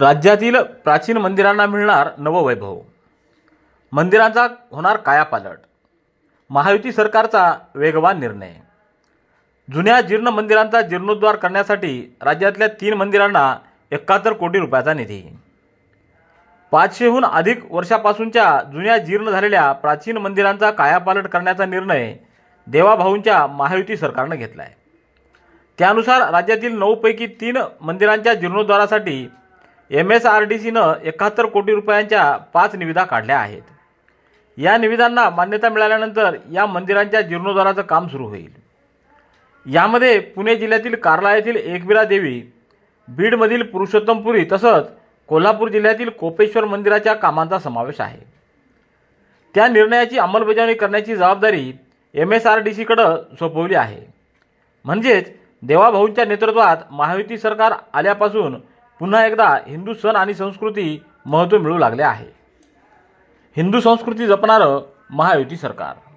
राज्यातील प्राचीन मंदिरांना मिळणार नववैभव. मंदिरांचा होणार कायापालट. महायुती सरकारचा वेगवान निर्णय. जुन्या जीर्ण मंदिरांचा जीर्णोद्धार करण्यासाठी राज्यातल्या तीन मंदिरांना एकाहत्तर कोटी रुपयाचा निधी. पाचशेहून अधिक वर्षापासूनच्या जुन्या जीर्ण झालेल्या प्राचीन मंदिरांचा कायापालट करण्याचा निर्णय देवाभाऊंच्या महायुती सरकारनं घेतला आहे त्यानुसार राज्यातील नऊपैकी तीन मंदिरांच्या जीर्णोद्धारासाठी एम एस आर डी सीनं एकाहत्तर कोटी रुपयांच्या पाच निविदा काढल्या आहेत. या निविदांना मान्यता मिळाल्यानंतर या मंदिरांच्या जीर्णोद्धाराचं काम सुरू होईल. यामध्ये पुणे जिल्ह्यातील कार्ला येथील एकबिरा देवी बीडमधील पुरुषोत्तमपुरी तसंच कोल्हापूर जिल्ह्यातील कोपेश्वर मंदिराच्या कामांचा समावेश आहे. त्या निर्णयाची अंमलबजावणी करण्याची जबाबदारी एम एस आर डी सीकडं सोपवली आहे. म्हणजेच देवाभाऊंच्या नेतृत्वात महायुती सरकार आल्यापासून पुन्हा एकदा हिंदू सण आणि संस्कृती महत्त्व मिळू लागले आहे. हिंदू संस्कृती जपणारं महायुती सरकार.